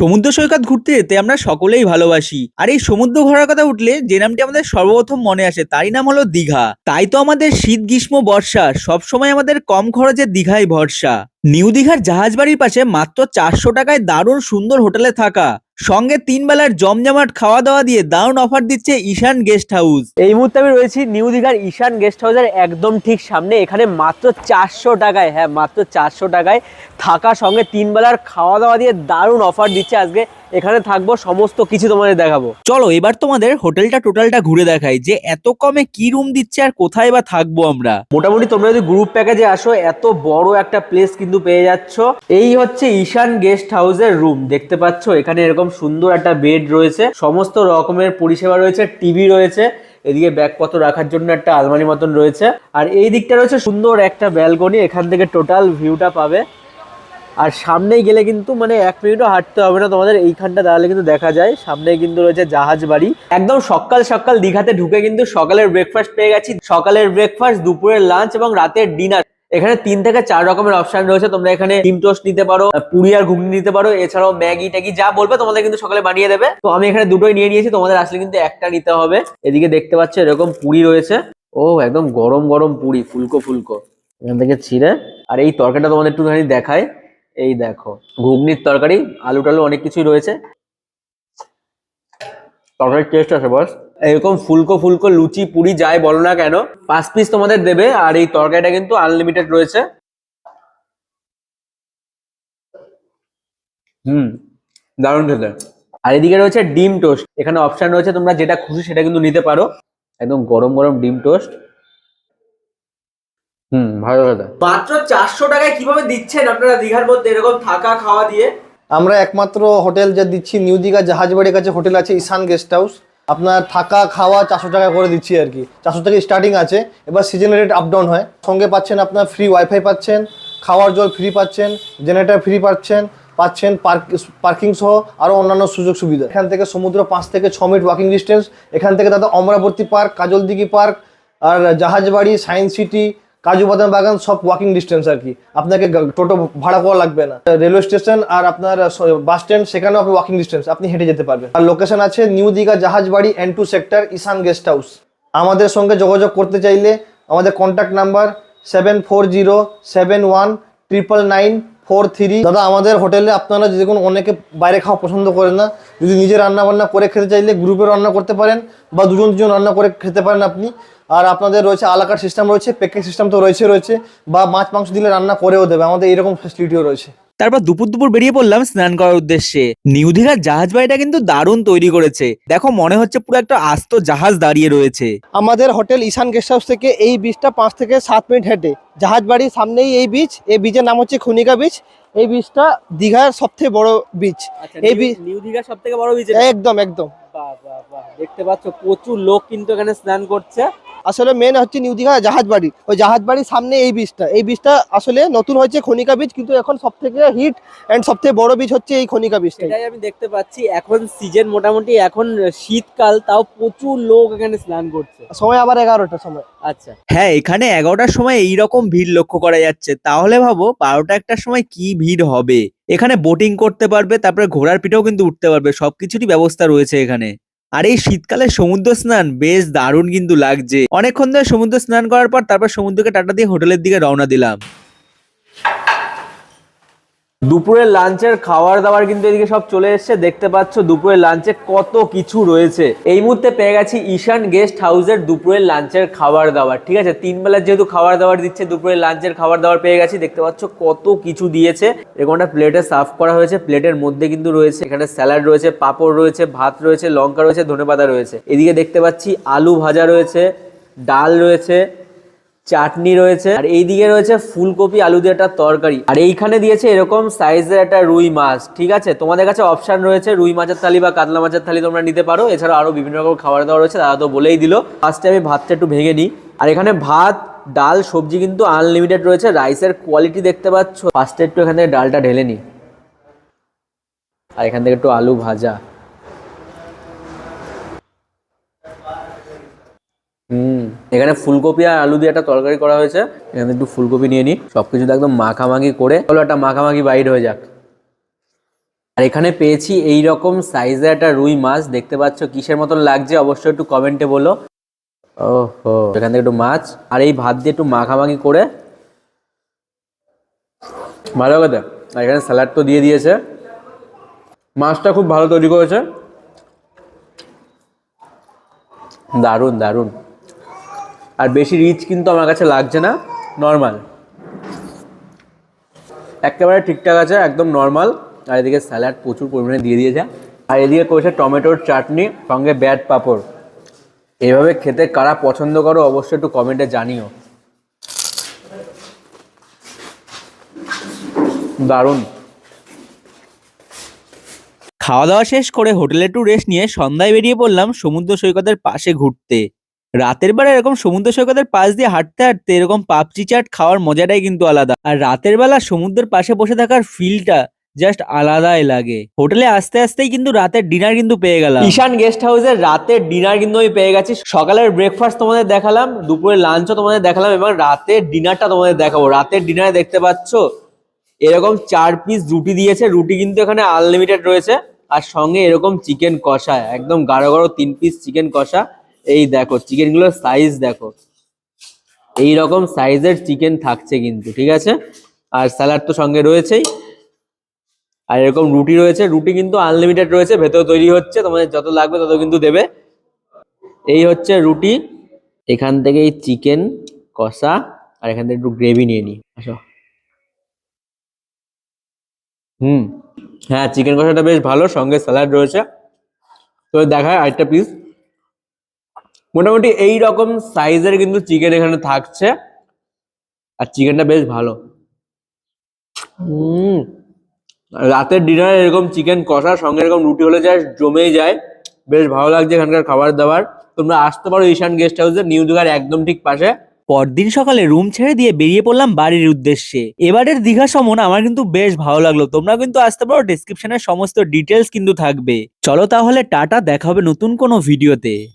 সমুদ্র সৈকত ঘুরতে যেতে আমরা সকলেই ভালোবাসি। আর এই সমুদ্র ঘোরার কথা উঠলে যে নামটি আমাদের সর্বপ্রথম মনে আসে, তারই নাম হলো দীঘা। তাই তো আমাদের শীত, গ্রীষ্ম, বর্ষা, সবসময় আমাদের কম খরচে দীঘায় ভরসা। নিউ দীঘার জাহাজ বাড়ির পাশে মাত্র চারশো টাকায় দারুণ সুন্দর হোটেলে থাকা। সঙ্গে তিন বেলার জমজমাট খাওয়া দাওয়া দিয়ে দারুণ অফার দিচ্ছে ঈশান গেস্ট হাউস এই মুহূর্তে আমি রয়েছি নিউ দীঘার ঈশান গেস্ট হাউসের একদম ঠিক সামনে, এখানে মাত্র চারশো টাকায় হ্যাঁ মাত্র চারশো টাকায় থাকা সঙ্গে তিন বেলার খাওয়া দাওয়া দিয়ে দারুণ অফার দিচ্ছে আজকে এখানে থাকব, সমস্ত কিছু তোমাদের দেখাবো। চলো, এবার তোমাদের হোটেলটা, টোটালটা ঘুরে দেখাই যে এত কমে কি রুম দিচ্ছে আর কোথায় বা থাকব আমরা। মোটামুটি তোমরা যদি গ্রুপ প্যাকেজে আসো, এত বড় একটা প্লেস কিন্তু পেয়ে যাচ্ছ। এই হচ্ছে ঈশান গেস্ট হাউসের রুম দেখতে পাচ্ছ? এখানে এরকম সুন্দর একটা বেড রয়েছে। সমস্ত রকমের পরিষেবা রয়েছে টিভি রয়েছে। এদিকে ব্যাগপত্র রাখার জন্য একটা আলমারি মতন রয়েছে। আর এই দিকটা রয়েছে সুন্দর একটা ব্যালকনি এখান থেকে টোটাল ভিউটা পাবে। আর সামনেই গেলে কিন্তু মানে এক মিনিটও হাঁটতে হবে না, তোমাদের এইখানটা দাঁড়ালে কিন্তু দেখা যায়। সামনে কিন্তু রয়েছে জাহাজ বাড়ি। একদম সকাল সকাল দীঘাতে ঢুকে কিন্তু সকালের ব্রেকফাস্ট পেয়ে গেছি। সকালের ব্রেকফাস্ট দুপুরের লাঞ্চ এবং রাতের ডিনার এখানে তিন থেকে চার রকমের অপশন রয়েছে। তোমরা এখানে ডিম টোস্ট নিতে পারো পুরি আর ঘুগনি নিতে পারো, এছাড়াও ম্যাগি ট্যাগি যা বলবে তোমাদের কিন্তু সকালে বানিয়ে দেবে। তো আমি এখানে দুটোই নিয়ে নিয়েছি, তোমাদের আসলে কিন্তু একটা নিতে হবে। এদিকে দেখতে পাচ্ছ এরকম পুরি রয়েছে। ও, একদম গরম গরম পুরি, ফুলকো ফুলকো। এখান থেকে ছিঁড়ে, আর এই তরকারিটা তোমাদের একটুখানি দেখায় এই দেখো, ঘুগনির তরকারি, আলু টালু অনেক কিছুই রয়েছে। তরকারির টেস্ট আছে বস। এরকম ফুলকো ফুলকো লুচি পুরি যাই বলো না কেন, পাঁচ পিস তোমাদের দেবে, আর এই তরকারিটা কিন্তু আনলিমিটেড রয়েছে। হুম, দারুণ খেতে। আর এদিকে রয়েছে ডিম টোস্ট এখানে অপশন রয়েছে তোমরা যেটা খুশি সেটা কিন্তু নিতে পারো। একদম গরম গরম ডিম টোস্ট হুম ভালো খেতে মাত্র চারশো টাকায় কীভাবে দিচ্ছেন আপনারা দীঘার মধ্যে এরকম থাকা খাওয়া দিয়ে? আমরা একমাত্র হোটেল যা দিচ্ছি নিউ দীঘা জাহাজবাড়ির কাছে হোটেল আছে ঈশান গেস্ট হাউস। আপনার থাকা খাওয়া চারশো টাকা করে দিচ্ছি আর কি। চারশো টাকা স্টার্টিং আছে। এবার সিজন রেট আপ ডাউন হয়। সঙ্গে পাচ্ছেন আপনার ফ্রি ওয়াইফাই পাচ্ছেন খাওয়ার জল ফ্রি পাচ্ছেন জেনারেটার ফ্রি পাচ্ছেন পাচ্ছেন পার্ক পার্কিং সহ আরও অন্যান্য সুযোগ সুবিধা। এখান থেকে সমুদ্র পাঁচ থেকে ছ মিনিট ওয়াকিং ডিস্টেন্স এখান থেকে দাদা অমরাবতী পার্ক কাজলদিঘি পার্ক আর জাহাজবাড়ি সায়েন্স সিটি কাজু বাদাম বাগান সব ওয়াকিং ডিস্টেন্স আর কি। আপনাকে টোটো ভাড়া করা লাগবে না। রেলওয়ে স্টেশন আর আপনার বাস স্ট্যান্ড সেখানেও আপনি ওয়াকিং ডিস্টেন্স আপনি হেঁটে যেতে পারবেন। আর লোকেশন আছে new Digha Jahajbari N two sector Ishan guest house আমাদের সঙ্গে যোগাযোগ করতে চাইলে আমাদের contact number seven four zero seven one triple nine four three দাদা, আমাদের হোটেলে আপনারা যে কোনো অনেকে বাইরে খাওয়া পছন্দ করেন না। যদি নিজে রান্না বান্না করে খেতে চাইলে গ্রুপে রান্না করতে পারেন বা দুজন দুজন রান্না করে খেতে পারেন আপনি। আর আপনাদের রয়েছে আলাকার সিস্টেম রয়েছে প্যাকেজ সিস্টেম তো রয়েছে রয়েছে বা মাছ মাংস দিলে রান্না করেও দেবে। আমাদের এরকম ফ্যাসিলিটিও রয়েছে। তারপর দুপুর দুপুর বেরিয়ে পড়লাম স্নান করার উদ্দেশ্যে। নিউ দীঘার জাহাজ বাড়িটা কিন্তু দারুণ তৈরি করেছে। দেখো মনে হচ্ছে পুরো একটা আস্ত জাহাজ দাঁড়িয়ে রয়েছে। আমাদের হোটেল ঈশান গেস্ট হাউস থেকে এই বিচটা পাঁচ থেকে সাত মিনিট হেঁটে। জাহাজ বাড়ির সামনেই এই বিচ এই বিচের নাম হচ্ছে খুনিকা বিচ এই বিচটা দীঘার সবথেকে বড় বিচ এই বি- নিউ দীঘার সব থেকে বড় বিচ একদম একদম। বাহ বাহ বাহ। দেখতে পাচ্ছ প্রচুর লোক কিন্তু এখানে স্নান করছে। আসলে মেন হচ্ছে নিউ দীঘা জাহাজ বাড়ি। ওই জাহাজ বাড়ির সামনে এই বিচটা এই বিচটা আসলে নতুন হয়েছে খনিকা বিচ কিন্তু এখন সব থেকে হিট অ্যান্ড সব থেকে বড় বীজ হচ্ছে এই খনিকা বিচটাই সেটাই আমি দেখতে পাচ্ছি এখন সিজন মোটামুটি এখন শীতকাল তাও প্রচুর লোক এখানে স্নান করছে। সময় আবার এগারোটার সময়। আচ্ছা। হ্যাঁ এখানে এগারোটার সময় এইরকম ভিড় লক্ষ্য করা যাচ্ছে। তাহলে ভাবো বারোটা একটার সময় কি ভিড় হবে? এখানে বোটিং করতে পারবে তারপরে ঘোড়ার পিঠেও কিন্তু উঠতে পারবে। সবকিছুরই ব্যবস্থা রয়েছে এখানে। আর এই শীতকালে সমুদ্র স্নান বেশ দারুণ কিন্তু লাগছে। অনেকক্ষণ ধরে সমুদ্র স্নান করার পর তারপর সমুদ্রকে টাটা দিয়ে হোটেলের দিকে রওনা দিলাম। দুপুরের লাঞ্চের খাবার দাবার কিন্তু এদিকে সব চলে এসেছে। দেখতে পাচ্ছ দুপুরের লাঞ্চে কত কিছু রয়েছে। এই মুহূর্তে পেয়ে গেছি ঈশান গেস্ট হাউসের দুপুরের লাঞ্চের খাবার দাবার ঠিক আছে? তিন বেলার যেহেতু খাবার দাবার দিচ্ছে, দুপুরের লাঞ্চের খাবার দাবার পেয়ে গেছি। দেখতে পাচ্ছ কত কিছু দিয়েছে। এরকম একটা প্লেটে সার্ভ করা হয়েছে। প্লেটের মধ্যে কিন্তু রয়েছে, এখানে স্যালাড রয়েছে, পাঁপড় রয়েছে, ভাত রয়েছে, লঙ্কা রয়েছে, ধনেপাতা রয়েছে। এদিকে দেখতে পাচ্ছি আলু ভাজা রয়েছে, ডাল রয়েছে চাটনি রয়েছে, আর এইদিকে রয়েছে ফুলকপি, আলু দিয়ে একটা তরকারি। আর এইখানে দিয়েছে এরকম সাইজের একটা রুই মাছ, ঠিক আছে? তোমাদের কাছে অপশন রয়েছে রুই মাছের থালি বা কাতলা মাছের থালি তোমরা নিতে পারো। এছাড়া আরও বিভিন্ন রকম খাবার দাবার রয়েছে, দাদা তো বলেই দিল। ফার্স্টে আমি ভাতটা একটু ভেঙে নিই। আর এখানে ভাত, ডাল, সবজি কিন্তু আনলিমিটেড রয়েছে। রাইসের কোয়ালিটি দেখতে পাচ্ছ? ফার্স্টে একটু এখান থেকে ডালটা ঢেলে নিই। আর এখান থেকে একটু আলু ভাজা হুম এখানে ফুলকপি আর আলু দিয়ে একটা তরকারি করা হয়েছে। এখানে একটু ফুলকপি নিয়ে নিই। সবকিছু একদম মাখামাখি করে চলো একটা মাখামাখি বাইর হয়ে যাক। আর এখানে পেয়েছি এই রকম সাইজের একটা রুই মাছ। দেখতে পাচ্ছ কিসের মতন লাগছে? অবশ্যই একটু কমেন্টে বলো। ওহো, এখান থেকে একটু মাছ। আর এই ভাত দিয়ে একটু মাখামাখি করে ভালো কথা। আর এখানে স্যালাড তো দিয়ে দিয়েছে। মাছটা খুব ভালো তৈরি করেছে। দারুণ দারুণ। আর বেশি রিচ কিন্তু আমার কাছে লাগছে না নর্মাল একেবারে ঠিকঠাক আছে, একদম নর্মাল আর এদিকে স্যালাড প্রচুর পরিমাণে দিয়ে দিয়েছে। আর এদিকে করেছে টমেটোর চাটনি, সঙ্গে ব্যাট পাঁপড়। এইভাবে খেতে কারা পছন্দ করো অবশ্যই একটু কমেন্টে জানিও। দারুণ। খাওয়া দাওয়া শেষ করে হোটেলে একটু রেস্ট নিয়ে সন্ধ্যায় বেরিয়ে পড়লাম সমুদ্র সৈকতের পাশে ঘুরতে। রাতের বেলা এরকম সমুদ্র সৈকতের পাশ দিয়ে হাঁটতে হাঁটতে এরকম পাপচি চাট খাওয়ার মজাটাই কিন্তু আলাদা। আর রাতের বেলা সমুদ্রের পাশে বসে থাকার ফিলটা জাস্ট আলাদাই লাগে। হোটেলে আস্তে আস্তেই কিন্তু রাতের ডিনার কিন্তু পেয়ে গেলাম। ঈশান গেস্ট হাউসের রাতের ডিনার কিন্তু আমি পেয়ে গেছি। সকালের ব্রেকফাস্ট তোমাদের দেখালাম, দুপুরের লাঞ্চও তোমাদের দেখালাম, এবং রাতের ডিনারটা তোমাদের দেখাবো। রাতের ডিনারে দেখতে পাচ্ছ, এরকম চার পিস রুটি দিয়েছে। রুটি কিন্তু এখানে আনলিমিটেড রয়েছে। আর সঙ্গে এরকম চিকেন কষা, একদম গাঢ় গাঢ় তিন পিস চিকেন কষা। এই দেখো চিকেনগুলোর সাইজ দেখো। এই রকম সাইজের চিকেন থাকছে কিন্তু, ঠিক আছে? আর স্যালাড তো সঙ্গে রয়েছেই। আর এরকম রুটি রয়েছে, রুটি কিন্তু আনলিমিটেড রয়েছে, ভেতরে তৈরি হচ্ছে, তোমাদের যত লাগবে তত কিন্তু দেবে। এই হচ্ছে রুটি, এখান থেকে এই চিকেন কষা, আর এখান থেকে একটু গ্রেভি নিয়ে নিই। আসো। হুম হ্যাঁ চিকেন কষাটা বেশ ভালো, সঙ্গে স্যালাড রয়েছে। তো দেখায় আরেকটা পিস মোটামুটি এই রকম সাইজের কিন্তু চিকেন এখানে থাকছে। আর চিকেনটা বেশ ভালো। হুম। রাতের ডিনারে এরকম চিকেন কষা, সঙ্গে এরকম রুটি হলে যায় জমেই যায়। বেশ ভালো লাগছে এখানকার খাবার দাবার। তোমরা আসতে পারো ঈশান গেস্ট হাউসে, নিউ দীঘার একদম ঠিক পাশে। পরদিন সকালে রুম ছেড়ে দিয়ে বেরিয়ে পড়লাম বাড়ির উদ্দেশ্যে। এবারের দীঘা সমন আমার কিন্তু বেশ ভালো লাগল। তোমরা কিন্তু আসতে পারো ডিসক্রিপশনে সমস্ত ডিটেলস কিন্তু থাকবে। চলো তাহলে টাটা, দেখা হবে নতুন কোনো ভিডিওতে